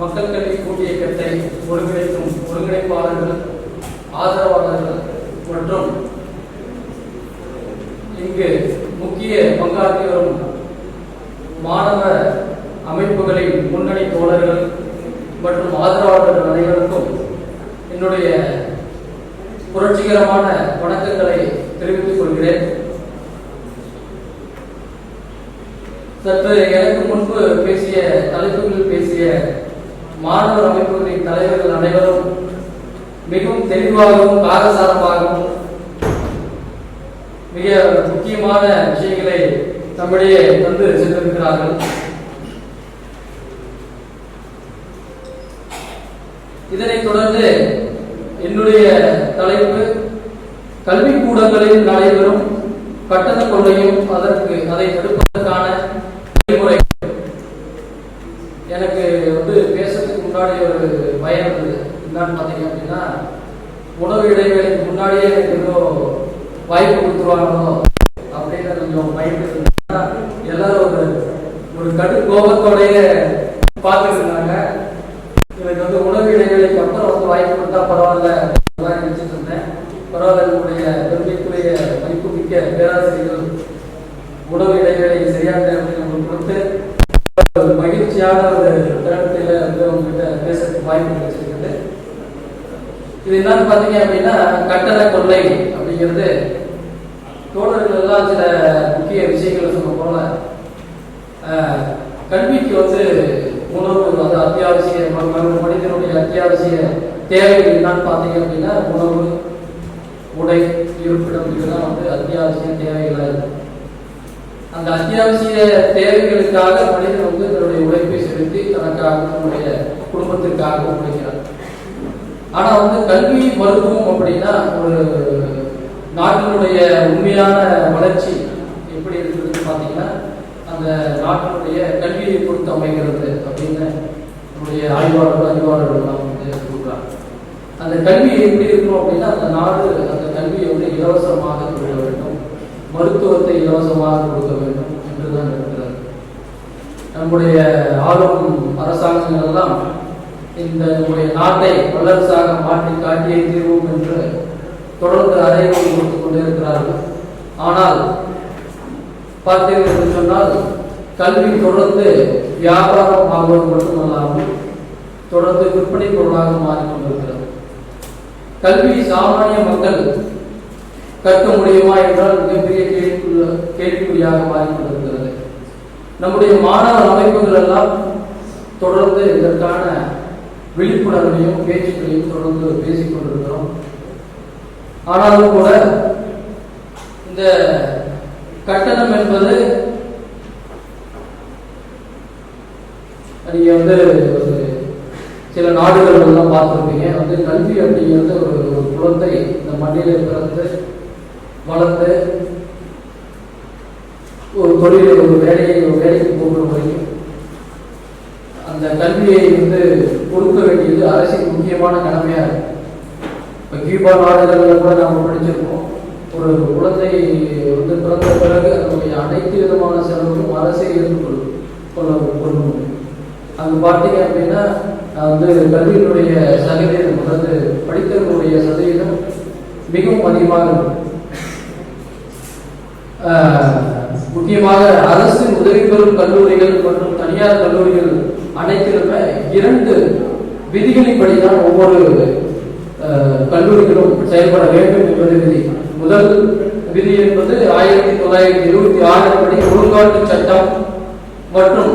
மக்கள் கல்வி கூட்டியக்கத்தை ஒருங்கிணைக்கும் ஒருங்கிணைப்பாளர்கள் ஆதரவாளர்கள் மற்றும் இங்கு முக்கிய பங்காற்றி வரும் மாணவ அமைப்புகளின் முன்னணி தோழர்கள் மற்றும் ஆதரவாளர்கள் அனைவருக்கும் என்னுடைய புரட்சிகரமான வணக்கங்களை தெரிவித்துக் கொள்கிறேன். சற்று எனக்கு முன்பு பேசிய தலைப்புகளில் பேசிய மாணவர் அமைப்புகளின் தலைவர்கள் அனைவரும் மிகவும் தெளிவாகவும் காரசாரமாகவும் மிக முக்கியமான விஷயங்களை தம்மிடையே தந்து சென்றிருக்கிறார்கள். இதனைத் தொடர்ந்து என்னுடைய தலைப்பு கல்விக்கூடங்களில் நடைபெறும் கட்டண கொள்ளையும் அதற்கு அதை தடுப்ப வழிமுறை எனக்கு வந்து பேசுறதுக்கு முன்னாடி ஒரு பயம் இருந்தது என்னன்னு பார்த்தீங்க அப்படின்னா உணவு இடைவேளைக்கு முன்னாடியே எனக்கு ஏதோ வாய்ப்பு கொடுத்துருவாங்களோ அப்படின்னு கொஞ்சம் பயம் இருந்ததுன்னா எல்லாரும் ஒரு ஒரு கடு கோபத்தோடையே பார்த்துட்டு இருந்தாங்க. எனக்கு வந்து உணவு இடைவேளைக்கு அப்புறம் வந்து வாய்ப்பு கொடுத்தா பரவாயில்ல நினைச்சிட்டு இருந்தேன். பரவாயில்ல நம்முடைய பெருமைக்குரிய மதிப்புமிக்க பேராசிரியர்கள் உணவு இடைவேளை சரியான நேரத்தில் உங்களுக்கு கொடுத்து ஒரு மகிழ்ச்சியான ஒரு வாய்ப்பு கிடைச்சிருக்குது இது என்னன்னு பார்த்தீங்க அப்படின்னா கட்டண கொள்ளை அப்படிங்கிறது தோழர்கள் எல்லாம் சில முக்கிய விஷயங்களை சொன்ன போல கல்விக்கு வந்து உணவு வந்து அத்தியாவசிய ம- மனிதனுடைய அத்தியாவசிய தேவைகள் என்னன்னு பார்த்தீங்க அப்படின்னா உணவு உடை இருப்பிடம் இதெல்லாம் வந்து அத்தியாவசிய தேவைகளாக இருக்கு. அந்த அத்தியாவசிய தேவைகளுக்காக மனிதன் வந்து தன்னுடைய உழைப்பை செலுத்தி தனக்காக தன்னுடைய குடும்பத்திற்காக உழைக்கிறார் ஆனா வந்து கல்வி மருத்துவம் அப்படின்னா ஒரு நாட்டினுடைய உண்மையான வளர்ச்சி எப்படி இருக்குதுன்னு பார்த்தீங்கன்னா அந்த நாட்டினுடைய கல்வியை பொறுத்து அமைகிறது அப்படின்னு நம்முடைய ஆய்வாளர்கள் அறிவாளர்கள்லாம் வந்து சொல்றாங்க. அந்த கல்வி எப்படி இருக்கணும் அப்படின்னா அந்த நாடு அந்த கல்வியை வந்து இலவசமாக கொடுக்க வேண்டும். மருத்துவத்தை இலவசமாக கொடுக்க வேண்டும் என்றுதான் இருக்கிறது. நம்முடைய ஆளும் அரசாங்கங்கள் எல்லாம் இந்த நம்முடைய நாட்டை வல்லரசாக மாற்றி காட்டியே தீர்வோம் என்று தொடர்ந்து அறைகள் கொடுத்துக் கொண்டிருக்கிறார்கள். ஆனால் பார்த்தீர்கள் என்று சொன்னால் கல்வி தொடர்ந்து வியாபாரம் ஆகுவது மட்டுமல்லாமல் தொடர்ந்து விற்பனை பொருளாக மாறிக்கொண்டிருக்கிறது கல்வி சாமானிய மக்கள் கற்க முடியுமா என்றால் மிகப்பெரிய கேள்விக்குள்ள கேள்விக்குறியாக மாறிக்கொண்டிருக்கிறது நம்முடைய மாணவர் அமைப்புகள் எல்லாம் தொடர்ந்து இதற்கான விழிப்புணர்வையும் பேச்சுக்களையும் தொடர்ந்து பேசிக் கொண்டிருக்கிறோம். ஆனாலும் கூட இந்த கட்டணம் என்பது நீங்க வந்து ஒரு சில நாடுகள் எல்லாம் பார்த்துருப்பீங்க. வந்து கல்வி அப்படிங்கிறது ஒரு ஒரு குழந்தை இந்த மண்ணிலே பிறந்து வளர்ந்து ஒரு தொழிலை ஒரு வேலையை ஒரு வேலைக்கு போகிற வரைக்கும் அந்த கல்வியை வந்து அரசின் முக்கியமான கடமையா இருக்கு. இப்போ கியூபா நாடுகளில் கூட நாம் படிச்சிருக்கோம் ஒரு குழந்தை வந்து பிறந்த பிறகு அதனுடைய அனைத்து விதமான செலவுகளும் அரசே ஏற்றுக்கொள்ளும் கொள்ள கொள்ள முடியும் அங்கே பார்த்தீங்க அப்படின்னா வந்து கல்வியினுடைய சதவீதம் அதாவது படித்தவர்களுடைய சதவீதம் மிகவும் அதிகமாக இருக்கும். ஆஹ் முக்கியமாக அரசு உதவி பெறும் கல்லூரிகள் மற்றும் தனியார் கல்லூரிகள் அனைத்திலுமே இரண்டு விதிகளின்படிதான் ஒவ்வொரு கல்லூரிகளும் செயல்பட வேண்டும் என்பது விதி. முதல் விதி என்பது ஆயிரத்தி தொள்ளாயிரத்தி இருபத்தி ஆறு படி ஒழுங்காட்டு சட்டம் மற்றும்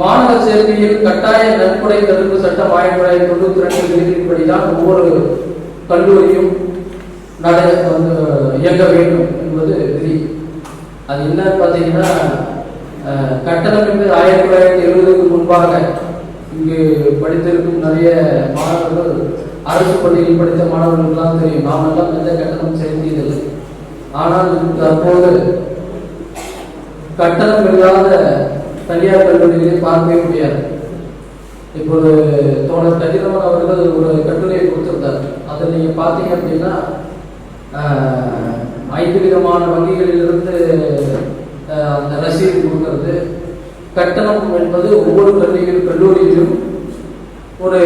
மாணவர் சேர்க்கையில் கட்டாய நன்கொடை தடுப்பு சட்டம் ஆயிரத்தி தொள்ளாயிரத்தி தொண்ணூத்தி ரெண்டு விதிகளின்படிதான் ஒவ்வொரு கல்லூரியும் நட வந்து இயங்க வேண்டும் என்பது விதி. அது என்னன்னு பார்த்தீங்கன்னா கட்டணம் என்பது ஆயிரத்தி தொள்ளாயிரத்தி எழுபதுக்கு முன்பாக இங்கு படித்திருக்கும் நிறைய மாணவர்கள் அரசு பள்ளியில் படித்த மாணவர்களுக்கெல்லாம் தெரியும். நாம் எல்லாம் எந்த கட்டணம் செலுத்தியதில்லை. ஆனால் தற்போது கட்டணம் இல்லாத தனியார் கல்லூரிகளை பார்க்கவே முடியாது. இப்போது தோழர் கதிரவன் அவர்கள் ஒரு கட்டுரையை கொடுத்திருந்தார். அதை நீங்க பார்த்தீங்க அப்படின்னா ஐந்து விதமான வங்கிகளிலிருந்து அந்த ரசீது கொடுக்கறது. கட்டணம் என்பது ஒவ்வொரு கல்வியில் கல்லூரியிலும் ஒரு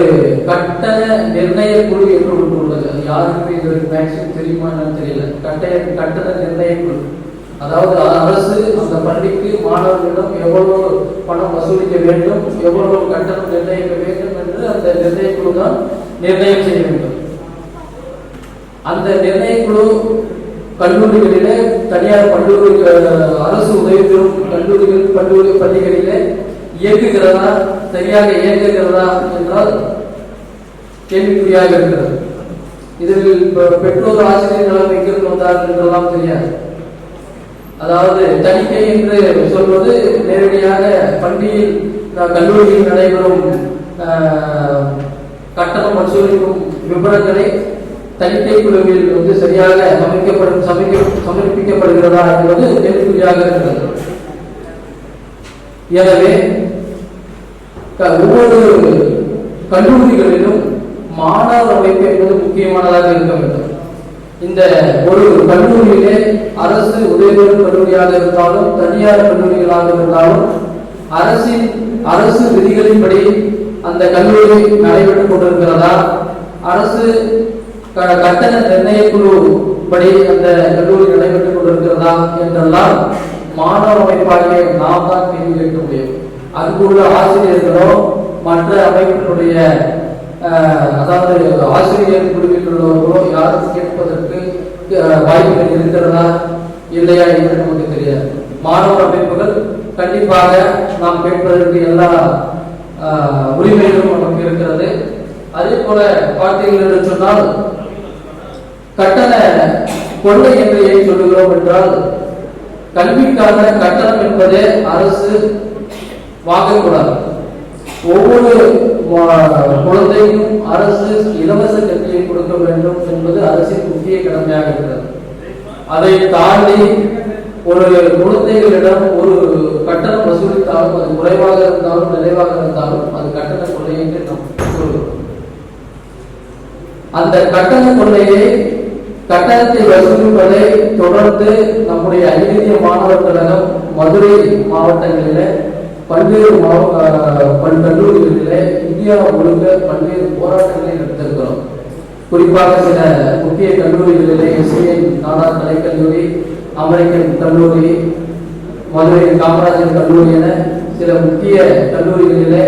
கட்டண நிர்ணய குழு என்று ஒன்று உள்ளது. அது யாருக்குமே இது ஒரு மேக்சிமம் தெரியுமா என்னன்னு தெரியல. கட்டண கட்டண நிர்ணய குழு. அதாவது அரசு அந்த பள்ளிக்கு மாணவர்களிடம் எவ்வளவு பணம் வசூலிக்க வேண்டும் எவ்வளவு கட்டணம் நிர்ணயிக்க வேண்டும் என்று அந்த நிர்ணய குழு தான் நிர்ணயம் செய்ய வேண்டும். அந்த நிர்ணய குழு கல்லூரிகளிலே தனியார் பல்லூரி அரசு உதவி பெறும் கல்லூரிகள் கல்லூரி பள்ளிகளிலே இயங்குகிறதா சரியாக இயங்குகிறதா என்றால் கேள்விக்குறியாக இருக்கிறது. இதில் பெ- பெற்றோர் ஆசிரியர்கள் எங்கிருந்து வந்தார்கள் என்றெல்லாம் தெரியாது. அதாவது தணிக்கை என்று சொல்வது நேரடியாக பள்ளியில் கல்லூரியில் நடைபெறும் கட்டணம் வசூலிக்கும் விவரங்களை தணிக்கை குழுவில் வந்து சரியாக சமைக்கப்படும் சமைக்க சமர்ப்பிக்கப்படுகிறதா என்பது கேள்விக்குறியாக இருக்கிறது. எனவே க- ஒவ்வொரு கல்லூரிகளிலும் மாணவர் அமைப்பு என்பது முக்கியமானதாக இருக்க வேண்டும். இந்த ஒரு கல்லூரியிலே அரசு உதவிபெறும் கல்லூரியாக இருந்தாலும் தனியார் கல்லூரிகளாக இருந்தாலும் அரசின் அரசு விதிகளின்படி அந்த கல்லூரி நடைபெற்றுக் கொண்டிருக்கிறதா அரசு கட்டண நிர்ணய குழு படி அந்த கல்லூரி நடைபெற்றுக் கொண்டிருக்கிறதா என்றெல்லாம் மாணவர் அமைப்பாகிய நாம் தான் கேள்வி கேட்க முடியும். அங்குள்ள ஆசிரியர்களோ மற்ற அமைப்பினுடைய அதாவது ஆசிரியர் குழுவில் உள்ளவர்களோ யாரும் கேட்பதற்கு வாய்ப்புகள் இருக்கிறதா இல்லையா என்று நமக்கு தெரியாது. மாணவர் அமைப்புகள் கண்டிப்பாக நாம் கேட்பதற்கு எல்லா உரிமைகளும் நமக்கு இருக்கிறது. அதே போல பார்த்தீர்கள் என்று சொன்னால் கட்டண கொள்கை என்று ஏன் சொல்லுகிறோம் என்றால் கல்விக்கான கட்டணம் என்பதே அரசு வாங்கக்கூடாது. ஒவ்வொரு குழந்தையும் அரசு இலவச கல்வியை கொடுக்க வேண்டும் என்பது அரசின் முக்கிய கடமையாக இருக்கிறது. அதை தாண்டி ஒரு குழந்தைகளிடம் ஒரு கட்டணம் வசூலித்தாலும் அது குறைவாக இருந்தாலும் நிறைவாக இருந்தாலும் அது கட்டண கொள்ளை என்று நாம் சொல்கிறோம். அந்த கட்டண கொள்ளையை கட்டணத்தை வசூலிப்பதை தொடர்ந்து நம்முடைய அகில மாணவர் கழகம் மதுரை மாவட்டங்களிலே பல்வேறு பல் கல்லூரிகளிலே இந்தியா முழுக்க பல்வேறு போராட்டங்களை நடத்திருக்கிறோம். குறிப்பாக சில முக்கிய கல்லூரிகளிலே எஸ்ஐ நாடா கலைக்கல்லூரி அமெரிக்கன் கல்லூரி மதுரை காமராஜர் கல்லூரி என சில முக்கிய கல்லூரிகளிலே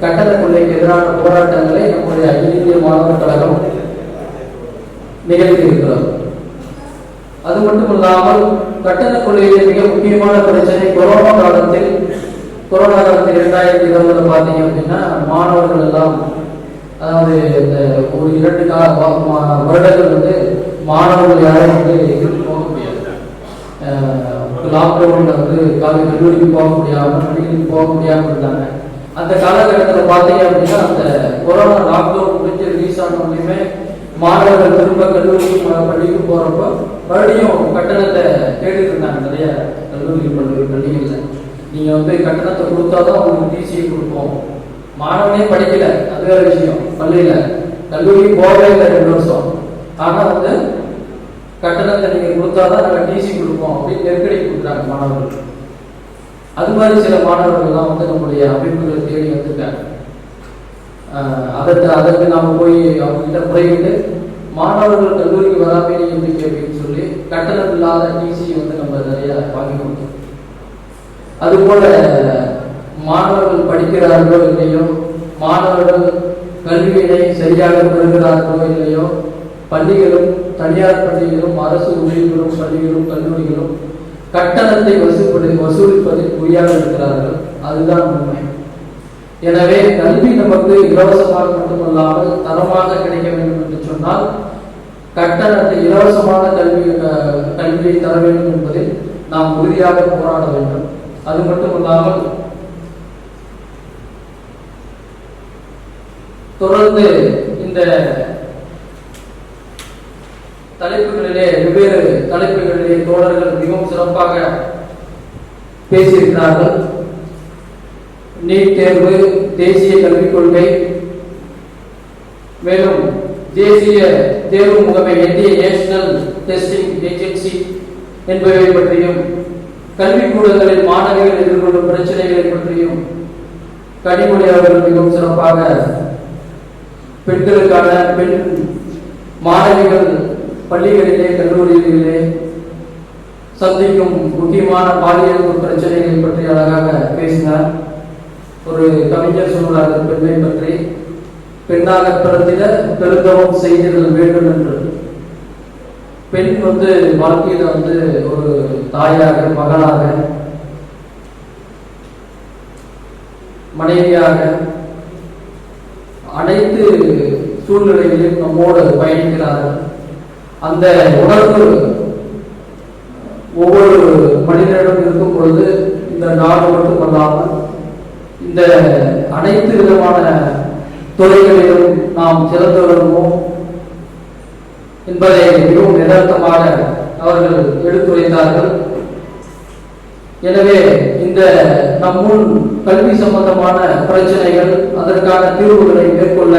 கட்டண கொள்ளைக்கு எதிரான போராட்டங்களை நம்முடைய அகில இந்திய மாணவர் கழகம் நிகழ்த்தியிருக்கிறோம். அது மட்டும் இல்லாமல் கட்டண கொள்கையிலே மிக முக்கியமான பிரச்சனை கொரோனா காலத்தில் கொரோனா காலத்தில் இரண்டாயிரத்தி இருபதுல பார்த்தீங்க அப்படின்னா மாணவர்கள் எல்லாம் அதாவது இந்த ஒரு இரண்டு கால மா- வருடங்கள் வந்து மாணவர்கள் யாரும் வந்து போக முடியாது. லாக்டவுன்ல வந்து காலை கல்லூரிக்கு போக முடியாம பள்ளிகளுக்கு போக முடியாம இருந்தாங்க. அந்த காலகட்டத்தில் பார்த்தீங்க அப்படின்னா அந்த கொரோனா லாக்டவுன் முடிஞ்சு ரிலீஸ் ஆன மாணவர்கள் திரும்ப கல்லூரிக்கு பள்ளிக்கு போறப்போ மறுபடியும் கட்டணத்தை தேடிட்டு இருந்தாங்க. நிறைய கல்லூரி பள்ளி பள்ளிகள்ல. நீங்க வந்து கட்டணத்தை கொடுத்தாதான் உங்களுக்கு டிசியை கொடுப்போம். மாணவனே படிக்கல. அது வேற விஷயம். பள்ளியில கல்லூரி போகவே இல்லை ரெண்டு வருஷம். ஆனா வந்து கட்டணத்தை நீங்க கொடுத்தாதான் நாங்க டிசி கொடுப்போம் அப்படின்னு நெருக்கடி கொடுக்குறாங்க மாணவர்கள். அது மாதிரி சில மாணவர்கள்லாம் வந்து நம்முடைய அமைப்புகளை தேடி வந்துட்டாங்க. அதற்கு அதற்கு நாம் போய் அவங்ககிட்ட முறையிட்டு மாணவர்கள் கல்லூரிக்கு வராமே என்று எப்படி கேட்பீங்கன்னு சொல்லி கட்டணம் இல்லாத டிசி வந்து நம்ம நிறைய வாங்கி கொடுத்தோம். அதுபோல மாணவர்கள் படிக்கிறார்களோ இல்லையோ மாணவர்கள் கல்வியினை சரியாக பெறுகிறார்களோ இல்லையோ பள்ளிகளும் தனியார் பள்ளிகளும் அரசு உதவிகளும் பள்ளிகளும் கல்லூரிகளும் கட்டணத்தை வசூல்படு வசூலிப்பதில் குறியாக இருக்கிறார்கள். அதுதான் உண்மை. எனவே கல்வி நமக்கு இலவசமாக மட்டுமல்லாமல் தரமாக கிடைக்க வேண்டும் என்று சொன்னால் கட்டணத்தை இலவசமான கல்வி கல்வியை தர வேண்டும் என்பதில் நாம் உறுதியாக போராட வேண்டும். அது மட்டுமல்லாமல் தொடர்ந்து இந்த தலைப்புகளிலே வெவ்வேறு தலைப்புகளிலே தோழர்கள் மிகவும் சிறப்பாக பேசியிருக்கிறார்கள். நீட் தேர்வு தேசிய கல்விக் கொள்கை. மேலும் தேசிய தேர்வு முகமை இந்திய நேஷனல் டெஸ்டிங் ஏஜென்சி என்பவை பற்றியும் கல்விக்கூடங்களில் மாணவிகள் எதிர்கொள்ளும் பிரச்சனைகளை பற்றியும் கனிமொழி அவர்கள் மிகவும் சிறப்பாக பெண்களுக்கான பெண் மாணவிகள் பள்ளிகளிலே கல்லூரிகளிலே சந்திக்கும் முக்கியமான பாலியல் பிரச்சனைகளை பற்றி அழகாக பேசினார். ஒரு கவிஞர் சொல்றார் பெண்ணை பற்றி பெண்ணாக பிறந்திட பெருந்தவம் செய்திருந்த வேண்டும் என்று. பெண் வந்து வாழ்க்கையில வந்து ஒரு தாயாக மகளாக மனைவியாக அனைத்து சூழ்நிலைகளிலும் நம்மோடு பயணிக்கிறார்கள். அந்த உணர்வு ஒவ்வொரு மனிதனிடம் இருக்கும் பொழுது இந்த நாடு மட்டும் அல்லாமல் இந்த அனைத்து விதமான துறைகளிலும் நாம் சிறந்து வருவோம் என்பதை மிகவும் யதார்த்தமாக அவர்கள் எடுத்துரைத்தார்கள். எனவே இந்த நம் முன் கல்வி சம்பந்தமான பிரச்சனைகள் அதற்கான தீர்வுகளை மேற்கொள்ள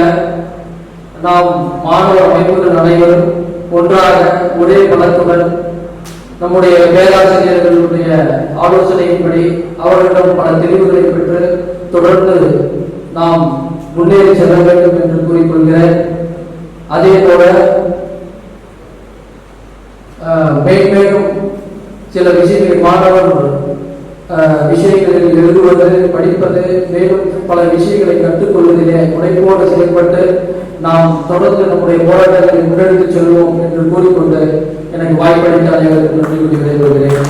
நாம் மாணவ அமைப்புகள் அனைவரும் ஒன்றாக ஒரே பலத்துடன் நம்முடைய பேராசிரியர்களுடைய ஆலோசனையின்படி அவர்களிடம் பல தெளிவுகளை பெற்று தொடர்ந்து நாம் முன்னேறி செல்ல வேண்டும் என்று கூறிக்கொள்கிறேன். அதே போல மேலும் மேன்மேலும் சில விஷயங்களை மாணவர் விஷயங்களில் எழுதுவது படிப்பது மேலும் பல விஷயங்களை கற்றுக்கொள்வதிலே முனைப்போடு செயல்பட்டு நாம் தொடர்ந்து நம்முடைய போராட்டங்களை முன்னெடுத்துச் செல்வோம் என்று கூறிக்கொண்டு எனக்கு வாய்ப்பளித்த அனைவருக்கும் நன்றி கூறி விடைபெறுகிறேன்.